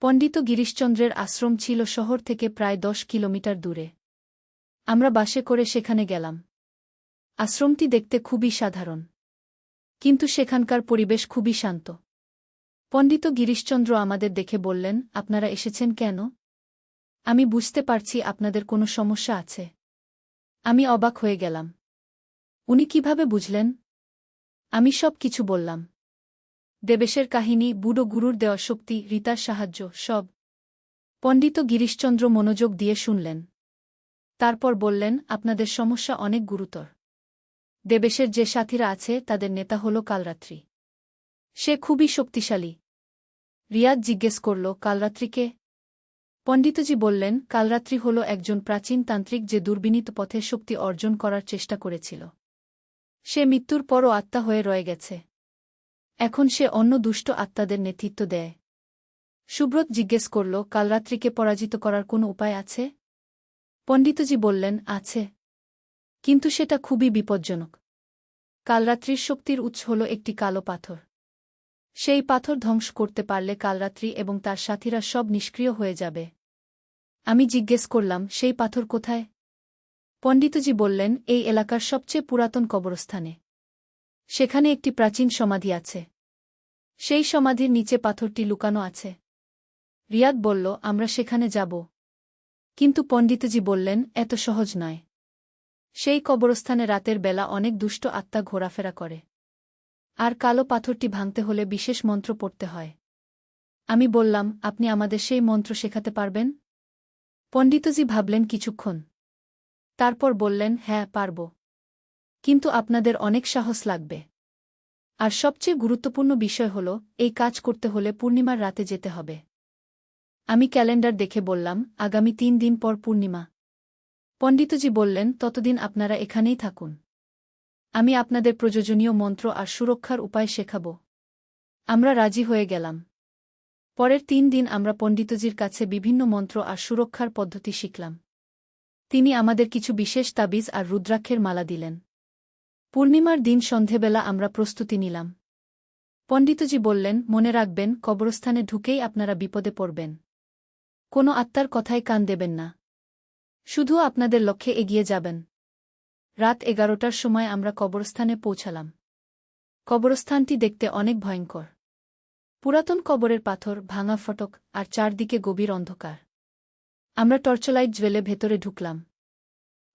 পণ্ডিত গিরিশচন্দ্রের আশ্রম ছিল শহর থেকে প্রায় দশ কিলোমিটার দূরে। আমরা বাসে করে সেখানে গেলাম। আশ্রমটি দেখতে খুবই সাধারণ। কিন্তু সেখানকার পরিবেশ খুবই শান্ত। পণ্ডিত গিরিশচন্দ্র আমাদের দেখে বললেন, আপনারা এসেছেন কেন? আমি বুঝতে পারছি আপনাদের কোনো সমস্যা আছে। আমি অবাক হয়ে গেলাম। উনি কীভাবে বুঝলেন? আমি সব কিছু বললাম। দেবেশের কাহিনী, বুড়ো গুরুর দেওয়া শক্তি, রীতার সাহায্য, সব। পণ্ডিত গিরিশচন্দ্র মনোযোগ দিয়ে শুনলেন। তারপর বললেন, আপনাদের সমস্যা অনেক গুরুতর। দেবেশের যে সাথীরা আছে, তাদের নেতা হল কালরাত্রি। সে খুবই শক্তিশালী। রিয়াদ জিজ্ঞেস করল কালরাত্রিকে পণ্ডিতজি বললেন, কালরাত্রি হল একজন প্রাচীন তান্ত্রিক যে দুর্বিনীত পথে শক্তি অর্জন করার চেষ্টা করেছিল। সে মৃত্যুর পরও আত্মা হয়ে রয়ে গেছে। এখন সে অন্য দুষ্ট আত্মাদের নেতৃত্ব দেয়। সুব্রত জিজ্ঞেস করল কালরাত্রিকে পরাজিত করার কোনো উপায় আছে? পণ্ডিতজি বললেন, আছে। কিন্তু সেটা খুবই বিপজ্জনক। কালরাত্রির শক্তির উৎস হল একটি কালো পাথর। সেই পাথর ধ্বংস করতে পারলে কালরাত্রি এবং তার সাথীরা সব নিষ্ক্রিয় হয়ে যাবে। আমি জিজ্ঞেস করলাম, সেই পাথর কোথায়? পণ্ডিতজি বললেন, এই এলাকার সবচেয়ে পুরাতন কবরস্থানে। সেখানে একটি প্রাচীন সমাধি আছে। সেই সমাধির নিচে পাথরটি লুকানো আছে। রিয়াদ বলল, আমরা সেখানে যাব। কিন্তু পণ্ডিতজি বললেন, এত সহজ নয়। সেই কবরস্থানে রাতের বেলা অনেক দুষ্ট আত্মা ঘোরাফেরা করে। আর কালো পাথরটি ভাঙতে হলে বিশেষ মন্ত্র পড়তে হয়। আমি বললাম, আপনি আমাদের সেই মন্ত্র শেখাতে পারবেন? পণ্ডিতজি ভাবলেন কিছুক্ষণ। তারপর বললেন হ্যাঁ পারব। কিন্তু আপনাদের অনেক সাহস লাগবে। আর সবচেয়ে গুরুত্বপূর্ণ বিষয় হল, এই কাজ করতে হলে পূর্ণিমার রাতে যেতে হবে। আমি ক্যালেন্ডার দেখে বললাম, আগামী তিন দিন পর পূর্ণিমা। পণ্ডিতজি বললেন, ততদিন আপনারা এখানেই থাকুন। আমি আপনাদের প্রয়োজনীয় মন্ত্র আর সুরক্ষার উপায় শেখাব। আমরা রাজি হয়ে গেলাম। পরের তিন দিন আমরা পণ্ডিতজির কাছে বিভিন্ন মন্ত্র আর সুরক্ষার পদ্ধতি শিখলাম। তিনি আমাদের কিছু বিশেষ তাবিজ আর রুদ্রাক্ষের মালা দিলেন। পূর্ণিমার দিন সন্ধেবেলা আমরা প্রস্তুতি নিলাম। পণ্ডিতজি বললেন, মনে রাখবেন, কবরস্থানে ঢুকেই আপনারা বিপদে পড়বেন। কোনো আত্মার কথায় কান দেবেন না। শুধু আপনাদের লক্ষ্যে এগিয়ে যাবেন। রাত এগারোটার সময় আমরা কবরস্থানে পৌঁছালাম। কবরস্থানটি দেখতে অনেক ভয়ঙ্কর। পুরাতন কবরের পাথর, ভাঙা ফটক আর চারদিকে গভীর অন্ধকার। আমরা টর্চলাইট জ্বেলে ভেতরে ঢুকলাম।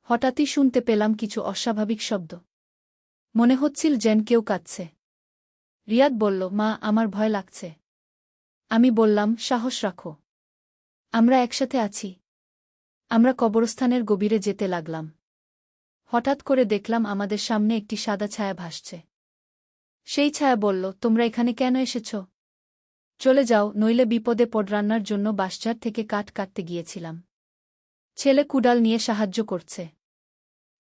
হঠাৎই শুনতে পেলাম কিছু অস্বাভাবিক শব্দ। মনে হচ্ছিল যেন কেউ কাঁদছে। রিয়াদ বলল, মা, আমার ভয় লাগছে। আমি বললাম, সাহস রাখো। আমরা একসাথে আছি। আমরা কবরস্থানের গভীরে যেতে লাগলাম। হঠাৎ করে দেখলাম আমাদের সামনে একটি সাদা ছায়া ভাসছে। সেই ছায়া বলল, তোমরা এখানে কেন এসেছ? চলে যাও, নইলে বিপদে পড রান্নার জন্য বাসঝার থেকে কাঠ কাটতে গিয়েছিলাম। ছেলে কুডাল নিয়ে সাহায্য করছে।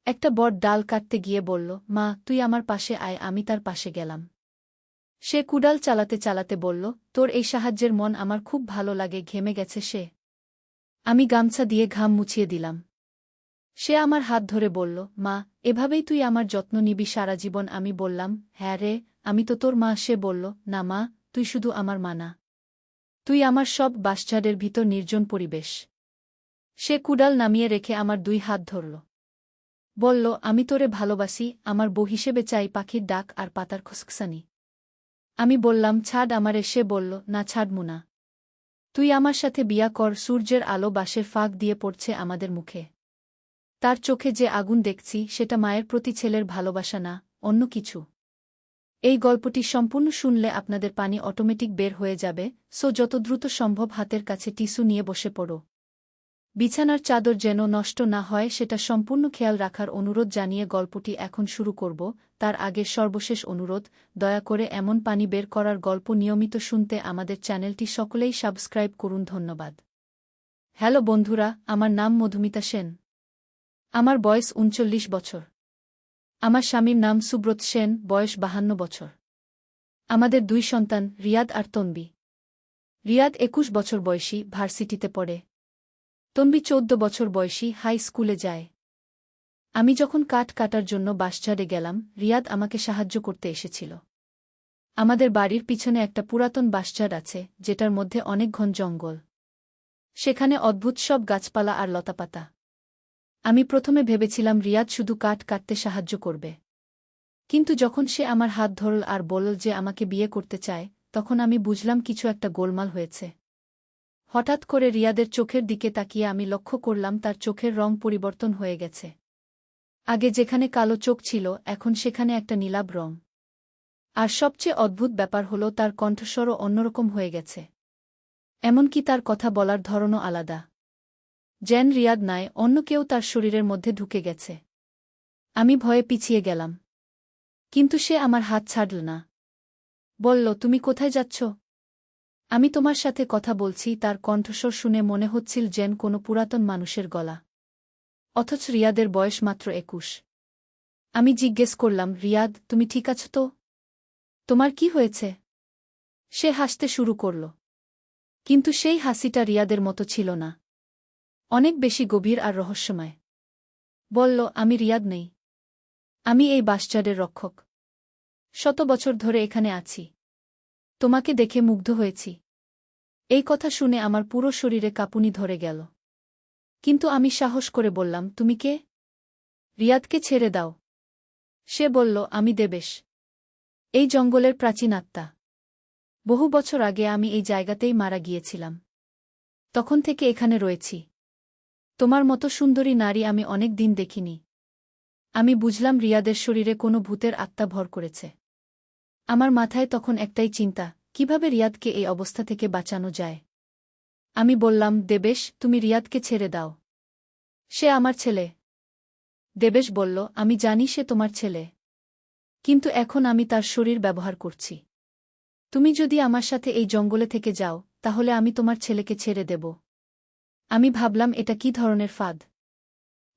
একটা বট ডাল কাটতে গিয়ে বলল, মা, তুই আমার পাশে আয়, আমি তার পাশে গেলাম। সে কুডাল চালাতে চালাতে বলল, তোর এই সাহায্যের মন আমার খুব ভালো লাগে, ঘেমে গেছে সে। আমি গামছা দিয়ে ঘাম মুছিয়ে দিলাম। সে আমার হাত ধরে বলল, মা, এভাবেই তুই আমার যত্ন নিবি সারা জীবন। আমি বললাম হ্যাঁ রে। আমি তো তোর মা, সে বলল, না মা, তুই শুধু আমার মানা তুই আমার সব বাসঝাড়ের ভিতর নির্জন পরিবেশ। সে কুডাল নামিয়ে রেখে আমার দুই হাত ধরল। বলল, আমি তোরে ভালোবাসি, আমার বউ হিসেবে চাই পাখির ডাক আর পাতার খসখসানি। আমি বললাম, ছাড় আমারে, সে বলল, না ছাড়মু না তুই আমার সাথে বিয়া কর, সূর্যের আলো বাসের ফাঁক দিয়ে পড়ছে আমাদের মুখে। তার চোখে যে আগুন দেখছি, সেটা মায়ের প্রতি ছেলের ভালোবাসা না, অন্য কিছু। এই গল্পটি সম্পূর্ণ শুনলে আপনাদের পানি অটোমেটিক বের হয়ে যাবে, সো যত দ্রুত সম্ভব হাতের কাছে টিস্যু নিয়ে বসে পড়ো। বিছানার চাদর যেন নষ্ট না হয় সেটা সম্পূর্ণ খেয়াল রাখার অনুরোধ জানিয়ে গল্পটি এখন শুরু করব। তার আগে সর্বশেষ অনুরোধ, দয়া করে এমন পানি বের করার গল্প নিয়মিত শুনতে আমাদের চ্যানেলটি সকলেই সাবস্ক্রাইব করুন, ধন্যবাদ। হ্যালো বন্ধুরা, আমার নাম মধুমিতা সেন। আমার বয়স উনচল্লিশ বছর। আমার স্বামীর নাম সুব্রত সেন, বয়স বাহান্ন বছর। আমাদের দুই সন্তান, রিয়াদ আর তনবি। রিয়াদ একুশ বছর বয়সী, ভার্সিটিতে পড়ে। তনবি চৌদ্দ বছর বয়সী হাই স্কুলে যায়। আমি যখন কাঠ কাটার জন্য বাসঝাড়ে গেলাম, রিয়াদ আমাকে সাহায্য করতে এসেছিল। আমাদের বাড়ির পিছনে একটা পুরাতন বাসচার আছে, যেটার মধ্যে অনেক ঘন জঙ্গল। সেখানে অদ্ভুত সব গাছপালা আর লতাপাতা। আমি প্রথমে ভেবেছিলাম রিয়াদ শুধু কাঠ কাটতে সাহায্য করবে। কিন্তু যখন সে আমার হাত ধরল আর বলল যে আমাকে বিয়ে করতে চায়, তখন আমি বুঝলাম কিছু একটা গোলমাল হয়েছে। হঠাৎ করে রিয়াদের চোখের দিকে তাকিয়ে আমি লক্ষ্য করলাম তার চোখের রং পরিবর্তন হয়ে গেছে। আগে যেখানে কালো চোখ ছিল, এখন সেখানে একটা নীলাভ রং। আর সবচেয়ে অদ্ভুত ব্যাপার হল তার কণ্ঠস্বরও অন্যরকম হয়ে গেছে। এমনকি তার কথা বলার ধরনও আলাদা। জ্যান রিয়াদ নয় অন্য কেউ তার শরীরের মধ্যে ঢুকে গেছে। আমি ভয়ে পিছিয়ে গেলাম। কিন্তু সে আমার হাত ছাড়ল না। বলল, তুমি কোথায় যাচ্ছ? আমি তোমার সাথে কথা বলছি, তার কণ্ঠস্বর শুনে মনে হচ্ছিল যেন কোনো পুরাতন মানুষের গলা। অথচ রিয়াদের বয়স মাত্র একুশ। আমি জিজ্ঞেস করলাম, রিয়াদ, তুমি ঠিক আছো তো? তোমার কি হয়েছে? সে হাসতে শুরু করল। কিন্তু সেই হাসিটা রিয়াদের মতো ছিল না। অনেক বেশি গভীর আর রহস্যময়। বলল, আমি রিয়াদ নেই। আমি এই বাসচারের রক্ষক। শত বছর ধরে এখানে আছি। তোমাকে দেখে মুগ্ধ হয়েছি। এই কথা শুনে আমার পুরো শরীরে কাঁপুনি ধরে গেল। কিন্তু আমি সাহস করে বললাম, তুমি কে? রিয়াদকে ছেড়ে দাও। সে বলল, আমি দেবেশ। এই জঙ্গলের প্রাচীন আত্মা। বহু বছর আগে আমি এই জায়গাতেই মারা গিয়েছিলাম। তখন থেকে এখানে রয়েছি। তোমার মতো সুন্দরী নারী আমি অনেক দিন দেখিনি। আমি বুঝলাম রিয়াদের শরীরে কোনো ভূতের আত্মা ভর করেছে। আমার মাথায় তখন একটাই চিন্তা কীভাবে রিয়াদকে এই অবস্থা থেকে বাঁচানো যায়? আমি বললাম, দেবেশ, তুমি রিয়াদকে ছেড়ে দাও। সে আমার ছেলে। দেবেশ বলল, আমি জানি সে তোমার ছেলে। কিন্তু এখন আমি তার শরীর ব্যবহার করছি। তুমি যদি আমার সাথে এই জঙ্গলে থেকে যাও, তাহলে আমি তোমার ছেলেকে ছেড়ে দেব। আমি ভাবলাম, এটা কি ধরনের ফাঁদ?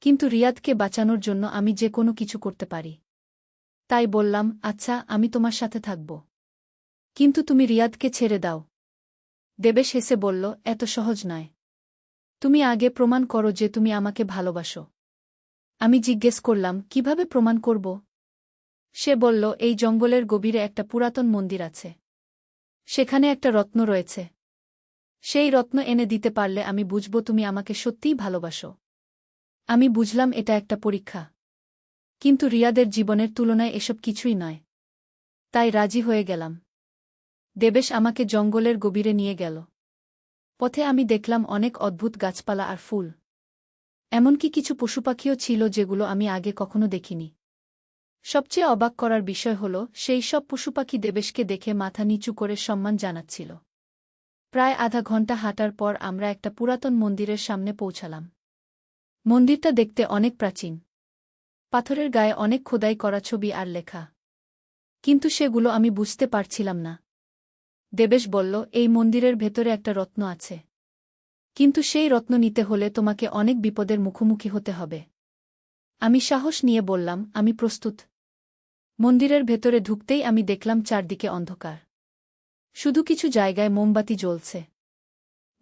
কিন্তু রিয়াদকে বাঁচানোর জন্য আমি যে কোনো কিছু করতে পারি। তাই বললাম আচ্ছা আমি তোমার সাথে থাকব। কিন্তু তুমি রিয়াদকে ছেড়ে দাও। দেবেশ হেসে বলল, এত সহজ নয়। তুমি আগে প্রমাণ করো যে তুমি আমাকে ভালোবাসো। আমি জিজ্ঞেস করলাম, কীভাবে প্রমাণ করব? সে বলল, এই জঙ্গলের গভীরে একটা পুরাতন মন্দির আছে। সেখানে একটা রত্ন রয়েছে। সেই রত্ন এনে দিতে পারলে আমি বুঝব তুমি আমাকে সত্যিই ভালোবাসো। আমি বুঝলাম এটা একটা পরীক্ষা। কিন্তু রিয়াদের জীবনের তুলনায় এসব কিছুই নয়। তাই রাজি হয়ে গেলাম। দেবেশ আমাকে জঙ্গলের গভীরে নিয়ে গেল। পথে আমি দেখলাম অনেক অদ্ভুত গাছপালা আর ফুল। এমনকি কিছু পশুপাখিও ছিল যেগুলো আমি আগে কখনো দেখিনি। সবচেয়ে অবাক করার বিষয় হল, সেই সব পশুপাখি দেবেশকে দেখে মাথা নিচু করে সম্মান জানাচ্ছিল। প্রায় আধা ঘণ্টা হাঁটার পর আমরা একটা পুরাতন মন্দিরের সামনে পৌঁছালাম। মন্দিরটা দেখতে অনেক প্রাচীন। পাথরের গায়ে অনেক খোদাই করা ছবি আর লেখা। কিন্তু সেগুলো আমি বুঝতে পারছিলাম না। দেবেশ বলল, এই মন্দিরের ভেতরে একটা রত্ন আছে। কিন্তু সেই রত্ন নিতে হলে তোমাকে অনেক বিপদের মুখোমুখি হতে হবে। আমি সাহস নিয়ে বললাম, আমি প্রস্তুত। মন্দিরের ভেতরে ঢুকতেই আমি দেখলাম চারদিকে অন্ধকার। শুধু কিছু জায়গায় মোমবাতি জ্বলছে।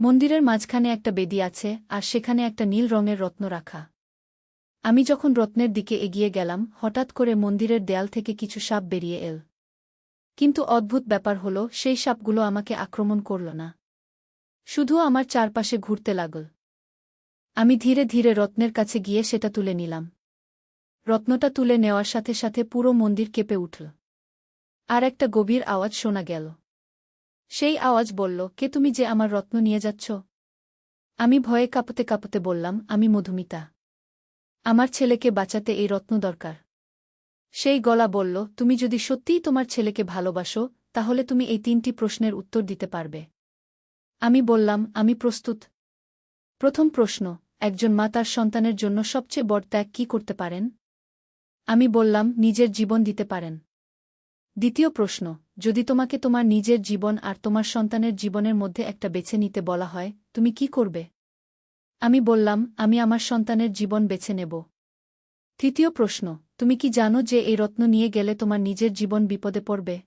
মন্দিরের মাঝখানে একটা বেদি আছে, আর সেখানে একটা নীল রঙের রত্ন রাখা। আমি যখন রত্নের দিকে এগিয়ে গেলাম, হঠাৎ করে মন্দিরের দেয়াল থেকে কিছু সাপ বেরিয়ে এল। কিন্তু অদ্ভুত ব্যাপার হল, সেই সাপগুলো আমাকে আক্রমণ করল না। শুধু আমার চারপাশে ঘুরতে লাগল। আমি ধীরে ধীরে রত্নের কাছে গিয়ে সেটা তুলে নিলাম। রত্নটা তুলে নেওয়ার সাথে সাথে পুরো মন্দির কেঁপে উঠল। আর একটা গভীর আওয়াজ শোনা গেল। সেই আওয়াজ বলল, কে তুমি যে আমার রত্ন নিয়ে যাচ্ছ? আমি ভয়ে কাঁপতে কাঁপতে বললাম, আমি মধুমিতা। আমার ছেলেকে বাঁচাতে এই রত্ন দরকার। সেই গলা বলল, তুমি যদি সত্যিই তোমার ছেলেকে ভালোবাসো, তাহলে তুমি এই তিনটি প্রশ্নের উত্তর দিতে পারবে। আমি বললাম, আমি প্রস্তুত। প্রথম প্রশ্ন, একজন মা তার সন্তানের জন্য সবচেয়ে বড় ত্যাগ কী করতে পারেন? আমি বললাম, নিজের জীবন দিতে পারেন। দ্বিতীয় প্রশ্ন, যদি তোমাকে তোমার নিজের জীবন আর তোমার সন্তানের জীবনের মধ্যে একটা বেছে নিতে বলা হয়, তুমি কি করবে? আমি বললাম, আমি আমার সন্তানের জীবন বেছে নেব। তৃতীয় প্রশ্ন তুমি কি জানো যে এই রত্ন নিয়ে গেলে তোমার নিজের জীবন বিপদে পড়বে?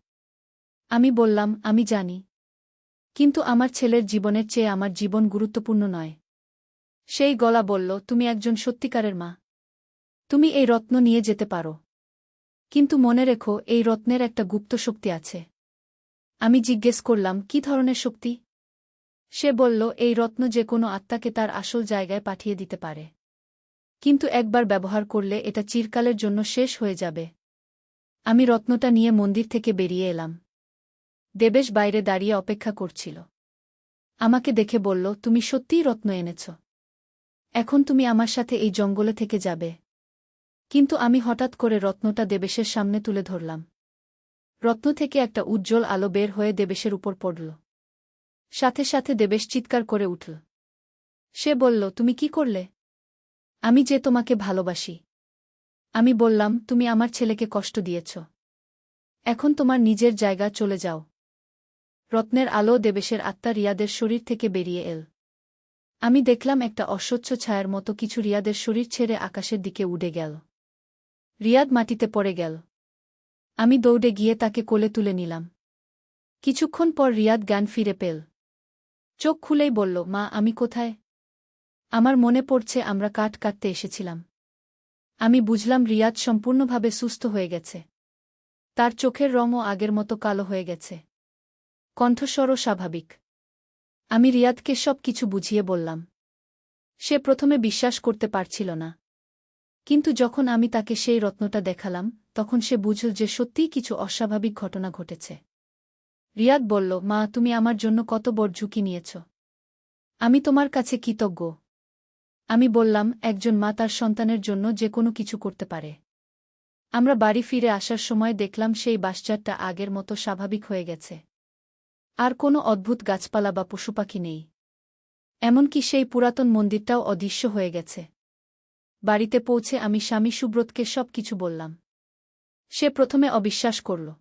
আমি বললাম, আমি জানি। কিন্তু আমার ছেলের জীবনের চেয়ে আমার জীবন গুরুত্বপূর্ণ নয়। সেই গলা বলল, তুমি একজন সত্যিকারের মা। তুমি এই রত্ন নিয়ে যেতে পারো। কিন্তু মনে রেখো, এই রত্নের একটা গুপ্ত শক্তি আছে। আমি জিজ্ঞেস করলাম, কি ধরনের শক্তি? সে বলল, এই রত্ন যে কোনো আত্মাকে তার আসল জায়গায় পাঠিয়ে দিতে পারে। কিন্তু একবার ব্যবহার করলে এটা চিরকালের জন্য শেষ হয়ে যাবে। আমি রত্নটা নিয়ে মন্দির থেকে বেরিয়ে এলাম। দেবেশ বাইরে দাঁড়িয়ে অপেক্ষা করছিল। আমাকে দেখে বলল, তুমি সত্যিই রত্ন এনেছ। এখন তুমি আমার সাথে এই জঙ্গলে থেকে যাবে। কিন্তু আমি হঠাৎ করে রত্নটা দেবেশের সামনে তুলে ধরলাম। রত্ন থেকে একটা উজ্জ্বল আলো বের হয়ে দেবেশের উপর পড়ল। সাথে সাথে দেবেশ চিৎকার করে উঠল। সে বলল, তুমি কি করলে? আমি যে তোমাকে ভালোবাসি। আমি বললাম, তুমি আমার ছেলেকে কষ্ট দিয়েছ। এখন তোমার নিজের জায়গা চলে যাও। রত্নের আলো দেবেশের আত্মা রিয়াদের শরীর থেকে বেরিয়ে এল। আমি দেখলাম একটা অস্বচ্ছ ছায়ার মতো কিছু রিয়াদের শরীর ছেড়ে আকাশের দিকে উড়ে গেল। রিয়াদ মাটিতে পড়ে গেল। আমি দৌড়ে গিয়ে তাকে কোলে তুলে নিলাম। কিছুক্ষণ পর রিয়াদ জ্ঞান ফিরে পেল। চোখ খুলেই বলল, মা, আমি কোথায়? আমার মনে পড়ছে আমরা কাঠ কাটতে এসেছিলাম। আমি বুঝলাম রিয়াদ সম্পূর্ণভাবে সুস্থ হয়ে গেছে। তার চোখের রঙও আগের মতো কালো হয়ে গেছে। কণ্ঠস্বরও স্বাভাবিক। আমি রিয়াদকে সব কিছু বুঝিয়ে বললাম। সে প্রথমে বিশ্বাস করতে পারছিল না। কিন্তু যখন আমি তাকে সেই রত্নটা দেখালাম, তখন সে বুঝল যে সত্যিই কিছু অস্বাভাবিক ঘটনা ঘটেছে। রিয়াদ বলল, মা, তুমি আমার জন্য কত বড় ঝুঁকি নিয়েছ। আমি তোমার কাছে কৃতজ্ঞ। আমি বললাম, একজন মা তার সন্তানের জন্য যে কোনো কিছু করতে পারে। আমরা বাড়ি ফিরে আসার সময় দেখলাম সেই বাসচারটা আগের মতো স্বাভাবিক হয়ে গেছে। আর কোনো অদ্ভুত গাছপালা বা পশুপাখি নেই। এমনকি সেই পুরাতন মন্দিরটাও অদৃশ্য হয়ে গেছে। বাড়িতে পৌঁছে আমি স্বামী সুব্রতকে সব কিছু বললাম। সে প্রথমে অবিশ্বাস করল।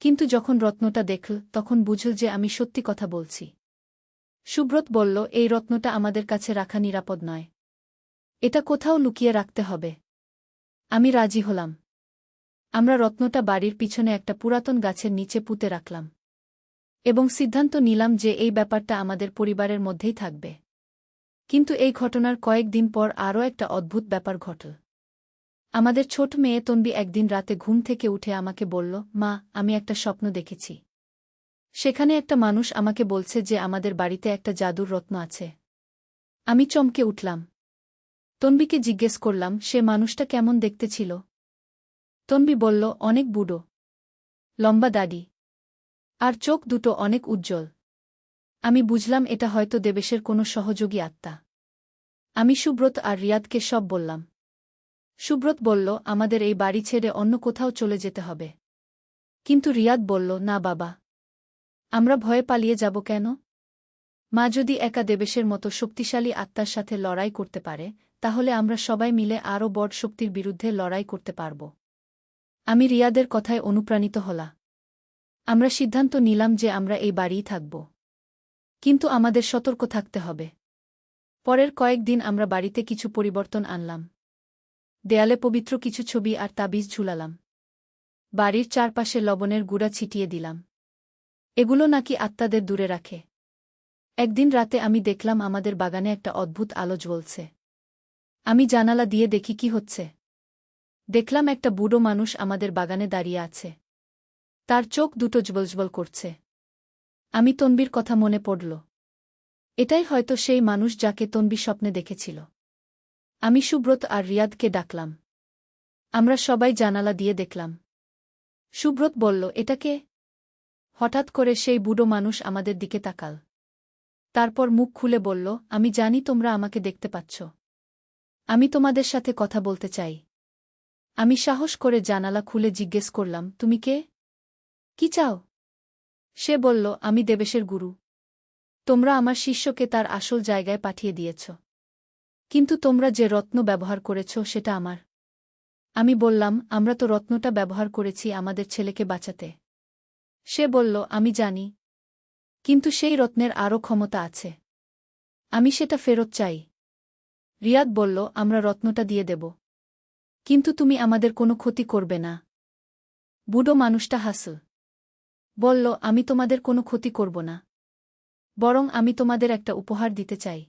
কিন্তু যখন রত্নটা দেখল, তখন বুঝল যে আমি সত্যি কথা বলছি। সুব্রত বলল, এই রত্নটা আমাদের কাছে রাখা নিরাপদ নয়। এটা কোথাও লুকিয়ে রাখতে হবে। আমি রাজি হলাম। আমরা রত্নটা বাড়ির পিছনে একটা পুরাতন গাছের নিচে পুঁতে রাখলাম। এবং সিদ্ধান্ত নিলাম যে এই ব্যাপারটা আমাদের পরিবারের মধ্যেই থাকবে। কিন্তু এই ঘটনার কয়েকদিন পর আরও একটা অদ্ভুত ব্যাপার ঘটল। আমাদের ছোট মেয়ে তন্বি একদিন রাতে ঘুম থেকে উঠে আমাকে বলল, মা, আমি একটা স্বপ্ন দেখেছি। সেখানে একটা মানুষ আমাকে বলছে যে আমাদের বাড়িতে একটা জাদুর রত্ন আছে। আমি চমকে উঠলাম। তন্বীকে জিজ্ঞেস করলাম, সে মানুষটা কেমন দেখতে ছিল? তন্বী বলল, অনেক বুড়ো। লম্বা দাড়ি। আর চোখ দুটো অনেক উজ্জ্বল। আমি বুঝলাম এটা হয়তো দেবেশের কোনো সহযোগী আত্মা। আমি সুব্রত আর রিয়াদকে সব বললাম। সুব্রত বলল, আমাদের এই বাড়ি ছেড়ে অন্য কোথাও চলে যেতে হবে। কিন্তু রিয়াদ বলল, না বাবা। আমরা ভয়ে পালিয়ে যাব কেন? মা যদি একা দেবেশের মতো শক্তিশালী আত্মার সাথে লড়াই করতে পারে, তাহলে আমরা সবাই মিলে আরও বড় শক্তির বিরুদ্ধে লড়াই করতে পারব। আমি রিয়াদের কথায় অনুপ্রাণিত হলা আমরা সিদ্ধান্ত নিলাম যে আমরা এই বাড়িই থাকব। কিন্তু আমাদের সতর্ক থাকতে হবে। পরের কয়েকদিন আমরা বাড়িতে কিছু পরিবর্তন আনলাম। দেয়ালে পবিত্র কিছু ছবি আর তাবিজ ঝুলালাম। বাড়ির চারপাশে লবণের গুঁড়া ছিটিয়ে দিলাম। এগুলো নাকি আত্মাদের দূরে রাখে। একদিন রাতে আমি দেখলাম আমাদের বাগানে একটা অদ্ভুত আলো জ্বলছে। আমি জানালা দিয়ে দেখি কি হচ্ছে। দেখলাম একটা বুড়ো মানুষ আমাদের বাগানে দাঁড়িয়ে আছে। তার চোখ দুটো জ্বলজ্বল করছে। আমি তনবির কথা মনে পড়ল। এটাই হয়তো সেই মানুষ যাকে তনবি স্বপ্নে দেখেছিল। আমি সুব্রত আর রিয়াদকে ডাকলাম। আমরা সবাই জানালা দিয়ে দেখলাম। সুব্রত বলল এটাকে হঠাৎ করে সেই বুড়ো মানুষ আমাদের দিকে তাকাল। তারপর মুখ খুলে বলল, আমি জানি তোমরা আমাকে দেখতে পাচ্ছ। আমি তোমাদের সাথে কথা বলতে চাই। আমি সাহস করে জানালা খুলে জিজ্ঞেস করলাম, তুমি কে? কি চাও? সে বলল, আমি দেবেশের গুরু। তোমরা আমার শিষ্যকে তার আসল জায়গায় পাঠিয়ে দিয়েছ। কিন্তু তোমরা যে রত্ন ব্যবহার করেছ সেটা আমার। আমি বললাম, আমরা তো রত্নটা ব্যবহার করেছি আমাদের ছেলেকে বাঁচাতে। সে বলল, আমি জানি। কিন্তু সেই রত্নের আরও ক্ষমতা আছে। আমি সেটা ফেরত চাই। রিয়াদ বলল, আমরা রত্নটা দিয়ে দেব। কিন্তু তুমি আমাদের কোনো ক্ষতি করবে না। বুড়ো মানুষটা হাসল। বলল, আমি তোমাদের কোনো ক্ষতি করব না। বরং আমি তোমাদের একটা উপহার দিতে চাই।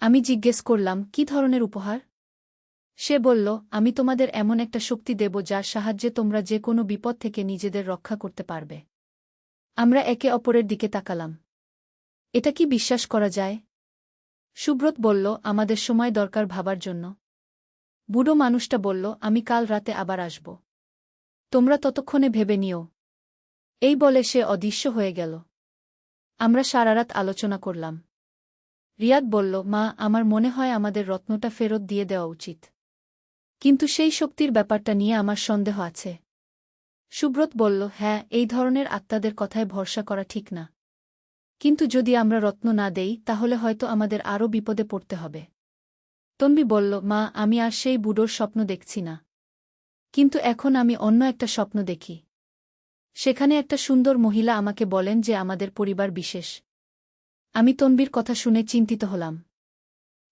আমি জিজ্ঞেস করলাম, কি ধরনের উপহার? সে বলল, আমি তোমাদের এমন একটা শক্তি দেব যার সাহায্যে তোমরা যে কোনো বিপদ থেকে নিজেদের রক্ষা করতে পারবে। আমরা একে অপরের দিকে তাকালাম। এটা কি বিশ্বাস করা যায়? সুব্রত বলল, আমাদের সময় দরকার ভাবার জন্য। বুড়ো মানুষটা বলল, আমি কাল রাতে আবার আসব। তোমরা ততক্ষণে ভেবে নিও। এই বলে সে অদৃশ্য হয়ে গেল। আমরা সারারাত আলোচনা করলাম। রিয়াদ বলল, মা, আমার মনে হয় আমাদের রত্নটা ফেরত দিয়ে দেওয়া উচিত। কিন্তু সেই শক্তির ব্যাপারটা নিয়ে আমার সন্দেহ আছে। সুব্রত বলল হ্যাঁ এই ধরনের আত্মাদের কথায় ভরসা করা ঠিক না। কিন্তু যদি আমরা রত্ন না দেই, তাহলে হয়তো আমাদের আরও বিপদে পড়তে হবে। তন্বী বলল, মা, আমি আর সেই বুড়োর স্বপ্ন দেখছি না। কিন্তু এখন আমি অন্য একটা স্বপ্ন দেখি। সেখানে একটা সুন্দর মহিলা আমাকে বলেন যে আমাদের পরিবার বিশেষ। আমি তন্বীর কথা শুনে চিন্তিত হলাম।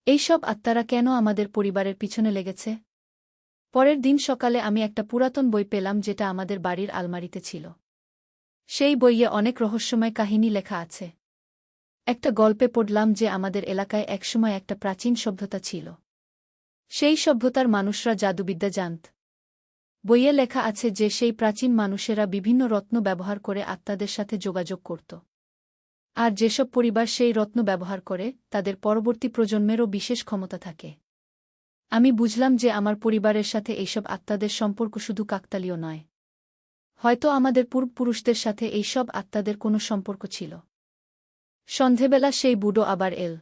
এইসব আত্মারা কেন আমাদের পরিবারের পিছনে লেগেছে? পরের দিন সকালে আমি একটা পুরাতন বই পেলাম যেটা আমাদের বাড়ির আলমারিতে ছিল। সেই বইয়ে অনেক রহস্যময় কাহিনী লেখা আছে। একটা গল্পে পড়লাম যে আমাদের এলাকায় একসময় একটা প্রাচীন সভ্যতা ছিল। সেই সভ্যতার মানুষরা জাদুবিদ্যা জানত। বইয়ে লেখা আছে যে সেই প্রাচীন মানুষেরা বিভিন্ন রত্ন ব্যবহার করে আত্মাদের সাথে যোগাযোগ করত। আর যেসব পরিবার সেই রত্ন ব্যবহার করে, তাদের পরবর্তী প্রজন্মেরও বিশেষ ক্ষমতা থাকে। আমি বুঝলাম যে আমার পরিবারের সাথে এইসব আত্মাদের সম্পর্ক শুধু কাকতালীয় নয়। হয়তো আমাদের পূর্বপুরুষদের সাথে এইসব আত্মাদের কোনো সম্পর্ক ছিল। সন্ধেবেলা সেই বুড়ো আবার এল।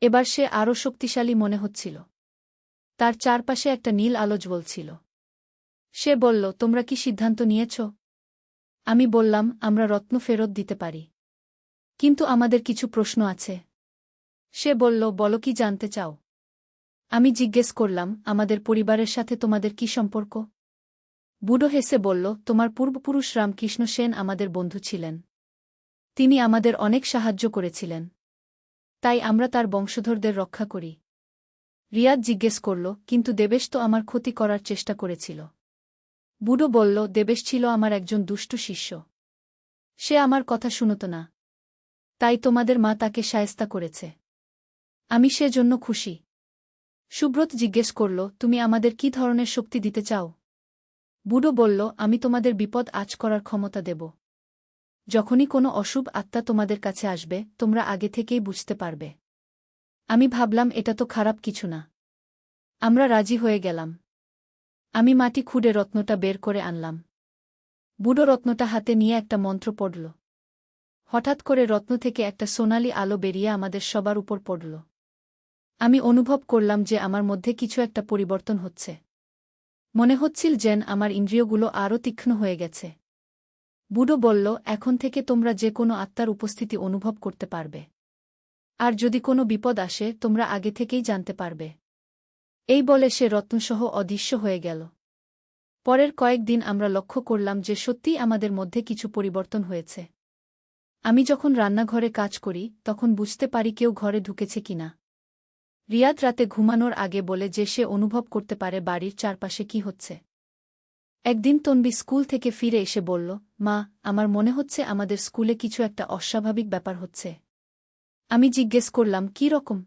এবার সে আরও শক্তিশালী মনে হচ্ছিল। তার চারপাশে একটা নীল আলো জ্বলছিল। সে বলল, তোমরা কি সিদ্ধান্ত নিয়েছ? আমি বললাম, আমরা রত্ন ফেরত দিতে পারি। কিন্তু আমাদের কিছু প্রশ্ন আছে। সে বলল, বলো কি জানতে চাও? আমি জিজ্ঞেস করলাম, আমাদের পরিবারের সাথে তোমাদের কি সম্পর্ক? বুড়ো হেসে বলল, তোমার পূর্বপুরুষ রামকৃষ্ণ সেন আমাদের বন্ধু ছিলেন। তিনি আমাদের অনেক সাহায্য করেছিলেন। তাই আমরা তার বংশধরদের রক্ষা করি। রিয়াদ জিজ্ঞেস করল, কিন্তু দেবেশ তো আমার ক্ষতি করার চেষ্টা করেছিল। বুড়ো বলল, দেবেশ ছিল আমার একজন দুষ্টু শিষ্য। সে আমার কথা শুনত না। তাই তোমাদের মা তাকে সায়স্তা করেছে। আমি সেজন্য খুশি। সুব্রত জিজ্ঞেস করল, তুমি আমাদের কি ধরনের শক্তি দিতে চাও? বুড়ো বলল, আমি তোমাদের বিপদ আজ করার ক্ষমতা দেব। যখনই কোনো অশুভ আত্মা তোমাদের কাছে আসবে, তোমরা আগে থেকেই বুঝতে পারবে। আমি ভাবলাম, এটা তো খারাপ কিছু না। আমরা রাজি হয়ে গেলাম। আমি মাটি খুঁড়ে রত্নটা বের করে আনলাম। বুড়ো রত্নটা হাতে নিয়ে একটা মন্ত্র পড়ল। হঠাৎ করে রত্ন থেকে একটা সোনালি আলো বেরিয়ে আমাদের সবার উপর পড়ল। আমি অনুভব করলাম যে আমার মধ্যে কিছু একটা পরিবর্তন হচ্ছে। মনে হচ্ছিল যেন আমার ইন্দ্রিয়গুলো আরও তীক্ষ্ণ হয়ে গেছে। বুড়ো বলল, এখন থেকে তোমরা যে কোনো আত্মার উপস্থিতি অনুভব করতে পারবে। আর যদি কোনো বিপদ আসে, তোমরা আগে থেকেই জানতে পারবে। এই বলে সে রত্নসহ অদৃশ্য হয়ে গেল। পরের কয়েকদিন আমরা লক্ষ্য করলাম যে সত্যিই আমাদের মধ্যে কিছু পরিবর্তন হয়েছে। আমি যখন রান্নাঘরে কাজ করি, তখন বুঝতে পারি কেউ ঘরে ঢুকেছে কিনা। রিয়াদ রাতে ঘুমানোর আগে বলে যে সে অনুভব করতে পারে বাড়ির চারপাশে কি হচ্ছে। একদিন তনবি স্কুল থেকে ফিরে এসে বলল, মা, আমার মনে হচ্ছে আমাদের স্কুলে কিছু একটা অস্বাভাবিক ব্যাপার হচ্ছে। আমি জিজ্ঞেস করলাম, কি রকম?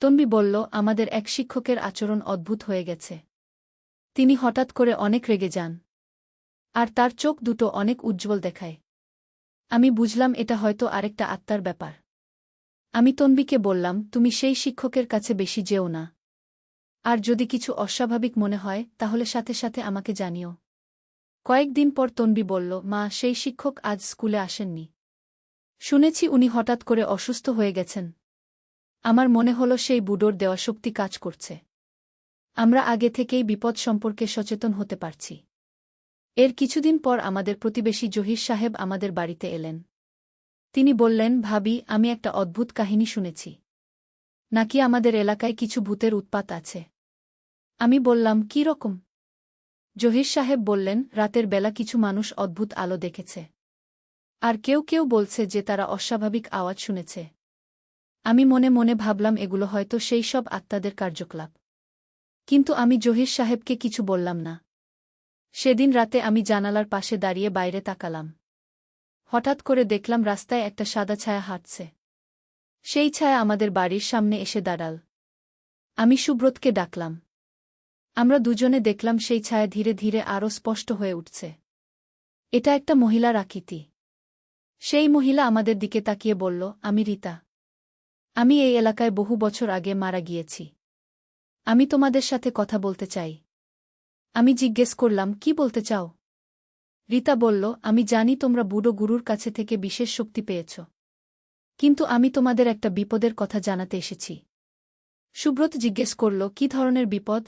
তনবি বলল, আমাদের এক শিক্ষকের আচরণ অদ্ভুত হয়ে গেছে। তিনি হঠাৎ করে অনেক রেগে যান। আর তার চোখ দুটো অনেক উজ্জ্বল দেখায়। আমি বুঝলাম এটা হয়তো আরেকটা আত্মার ব্যাপার। আমি তনবিকে বললাম, তুমি সেই শিক্ষকের কাছে বেশি যেও না। আর যদি কিছু অস্বাভাবিক মনে হয়, তাহলে সাথে সাথে আমাকে জানিও। কয়েকদিন পর তনবি বলল, মা, সেই শিক্ষক আজ স্কুলে আসেননি। শুনেছি উনি হঠাৎ করে অসুস্থ হয়ে গেছেন। আমার মনে হল সেই বুডোর দেওয়া শক্তি কাজ করছে। আমরা আগে থেকেই বিপদ সম্পর্কে সচেতন হতে পারছি। এর কিছুদিন পর আমাদের প্রতিবেশী জহির সাহেব আমাদের বাড়িতে এলেন। তিনি বললেন, ভাবি, আমি একটা অদ্ভুত কাহিনী শুনেছি। নাকি আমাদের এলাকায় কিছু ভূতের উৎপাত আছে? আমি বললাম, কি রকম? জহির সাহেব বললেন, রাতের বেলা কিছু মানুষ অদ্ভুত আলো দেখেছে। আর কেউ কেউ বলছে যে তারা অস্বাভাবিক আওয়াজ শুনেছে। আমি মনে মনে ভাবলাম, এগুলো হয়তো সেই সব আত্মাদের কার্যকলাপ। কিন্তু আমি জহির সাহেবকে কিছু বললাম না। সেদিন রাতে আমি জানালার পাশে দাঁড়িয়ে বাইরে তাকালাম। হঠাৎ করে দেখলাম রাস্তায় একটা সাদা ছায়া হাঁটছে। সেই ছায়া আমাদের বাড়ির সামনে এসে দাঁড়াল। আমি সুব্রতকে ডাকলাম। আমরা দুজনে দেখলাম সেই ছায়া ধীরে ধীরে আরও স্পষ্ট হয়ে উঠছে। এটা একটা মহিলার আকৃতি। সেই মহিলা আমাদের দিকে তাকিয়ে বলল, আমি রীতা। আমি এই এলাকায় বহু বছর আগে মারা গিয়েছি। আমি তোমাদের সাথে কথা বলতে চাই। আমি জিজ্ঞেস করলাম, কি বলতে চাও? রীতা বলল, আমি জানি তোমরা বুড়ো গুরুর কাছে থেকে বিশেষ শক্তি পেয়েছ। কিন্তু আমি তোমাদের একটা বিপদের কথা জানাতে এসেছি। সুব্রত জিজ্ঞেস করল, কি ধরনের বিপদ?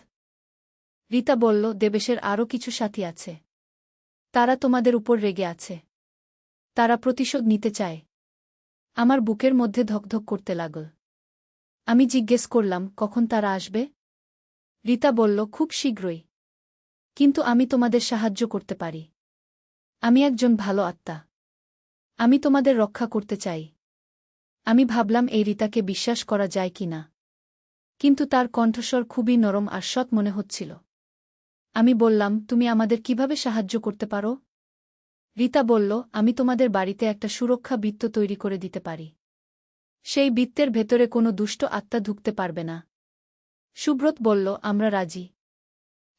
রীতা বলল, দেবেশের আরও কিছু সাথী আছে। তারা তোমাদের উপর রেগে আছে। তারা প্রতিশোধ নিতে চায়। আমার বুকের মধ্যে ধকধক করতে লাগল। আমি জিজ্ঞেস করলাম, কখন তারা আসবে? রীতা বলল, খুব শীঘ্রই। কিন্তু আমি তোমাদের সাহায্য করতে পারি। আমি একজন ভালো আত্মা। আমি তোমাদের রক্ষা করতে চাই। আমি ভাবলাম এই রীতাকে বিশ্বাস করা যায় কি না। কিন্তু তার কণ্ঠস্বর খুবই নরম আর সৎ মনে হচ্ছিল। আমি বললাম, তুমি আমাদের কীভাবে সাহায্য করতে পারো? রীতা বলল, আমি তোমাদের বাড়িতে একটা সুরক্ষা বৃত্ত তৈরি করে দিতে পারি। সেই বৃত্তের ভেতরে কোনো দুষ্ট আত্মা ঢুকতে পারবে না। সুব্রত বলল, আমরা রাজি।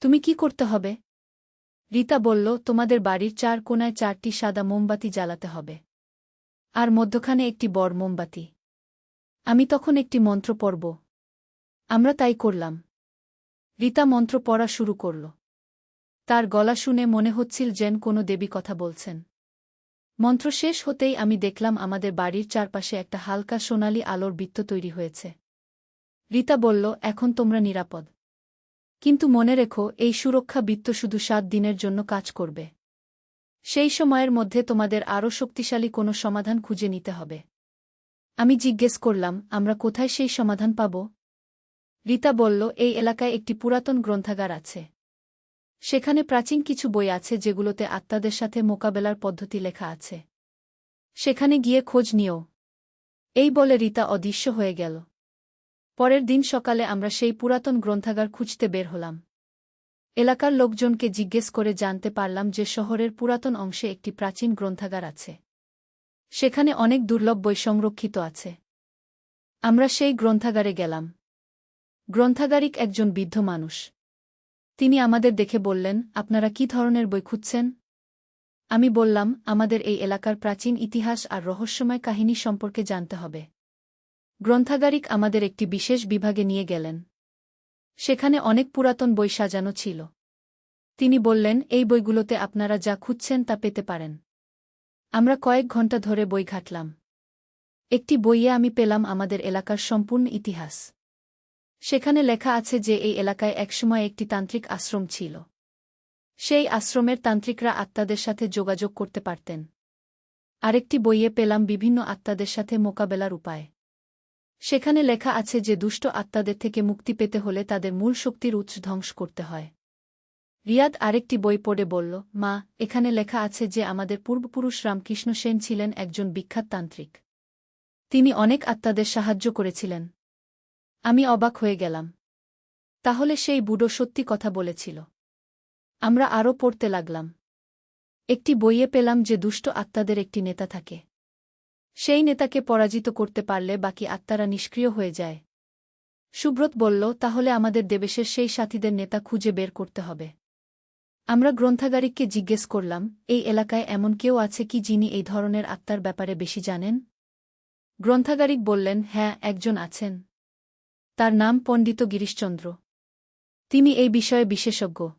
তুমি কি করতে হবে? রীতা বলল, তোমাদের বাড়ির চার কোনায় চারটি সাদা মোমবাতি জ্বালাতে হবে। আর মধ্যখানে একটি বড় মোমবাতি। আমি তখন একটি মন্ত্র পড়ব। আমরা তাই করলাম। রীতা মন্ত্র পড়া শুরু করল। তার গলা শুনে মনে হচ্ছিল যেন কোনো দেবী কথা বলছেন। মন্ত্র শেষ হতেই আমি দেখলাম আমাদের বাড়ির চারপাশে একটা হালকা সোনালি আলোর বৃত্ত তৈরি হয়েছে। রীতা বলল, এখন তোমরা নিরাপদ। কিন্তু মনে রেখো, এই সুরক্ষা বৃত্ত শুধু সাত দিনের জন্য কাজ করবে। সেই সময়ের মধ্যে তোমাদের আরও শক্তিশালী কোনো সমাধান খুঁজে নিতে হবে। আমি জিজ্ঞেস করলাম, আমরা কোথায় সেই সমাধান পাব? রীতা বলল, এই এলাকায় একটি পুরাতন গ্রন্থাগার আছে। সেখানে প্রাচীন কিছু বই আছে যেগুলোতে আত্মাদের সাথে মোকাবেলার পদ্ধতি লেখা আছে। সেখানে গিয়ে খোঁজ নিও। এই বলে রীতা অদৃশ্য হয়ে গেল। পরের দিন সকালে আমরা সেই পুরাতন গ্রন্থাগার খুঁজতে বের হলাম। এলাকার লোকজনকে জিজ্ঞেস করে জানতে পারলাম যে শহরের পুরাতন অংশে একটি প্রাচীন গ্রন্থাগার আছে। সেখানে অনেক দুর্লভ বই সংরক্ষিত আছে। আমরা সেই গ্রন্থাগারে গেলাম। গ্রন্থাগারিক একজন বৃদ্ধ মানুষ। তিনি আমাদের দেখে বললেন, আপনারা কি ধরনের বই খুঁজছেন? আমি বললাম, আমাদের এই এলাকার প্রাচীন ইতিহাস আর রহস্যময় কাহিনী সম্পর্কে জানতে হবে। গ্রন্থাগারিক আমাদের একটি বিশেষ বিভাগে নিয়ে গেলেন। সেখানে অনেক পুরাতন বই সাজানো ছিল। তিনি বললেন, এই বইগুলোতে আপনারা যা খুঁজছেন তা পেতে পারেন। আমরা কয়েক ঘণ্টা ধরে বই ঘাটলাম। একটি বইয়ে আমি পেলাম আমাদের এলাকার সম্পূর্ণ ইতিহাস। সেখানে লেখা আছে যে এই এলাকায় একসময় একটি তান্ত্রিক আশ্রম ছিল। সেই আশ্রমের তান্ত্রিকরা আত্মাদের সাথে যোগাযোগ করতে পারতেন। আরেকটি বইয়ে পেলাম বিভিন্ন আত্মাদের সাথে মোকাবেলার উপায়। সেখানে লেখা আছে যে দুষ্ট আত্মাদের থেকে মুক্তি পেতে হলে তাদের মূল শক্তির উৎস ধ্বংস করতে হয়। রিয়াদ আরেকটি বই পড়ে বলল, মা, এখানে লেখা আছে যে আমাদের পূর্বপুরুষ রামকৃষ্ণ সেন ছিলেন একজন বিখ্যাত তান্ত্রিক। তিনি অনেক আত্মাদের সাহায্য করেছিলেন। আমি অবাক হয়ে গেলাম। তাহলে সেই বুড়ো সত্যি কথা বলেছিল। আমরা আরও পড়তে লাগলাম। একটি বইয়ে পেলাম যে দুষ্ট আত্মাদের একটি নেতা থাকে। সেই নেতাকে পরাজিত করতে পারলে বাকি আত্মারা নিষ্ক্রিয় হয়ে যায়। সুব্রত বলল, তাহলে আমাদের দেবেশের সেই সাথীদের নেতা খুঁজে বের করতে হবে। আমরা গ্রন্থাগারিককে জিজ্ঞেস করলাম, এই এলাকায় এমন কেউ আছে কি যিনি এই ধরনের আত্মার ব্যাপারে বেশি জানেন? গ্রন্থাগারিক বললেন হ্যাঁ একজন আছেন। তার নাম পণ্ডিত গিরিশচন্দ্র। তিনি এই বিষয়ে বিশেষজ্ঞ।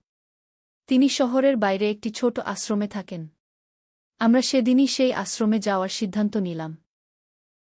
তিনি শহরের বাইরে একটি ছোট আশ্রমে থাকেন। আমরা সেদিনই সেই আশ্রমে যাওয়ার সিদ্ধান্ত নিলাম।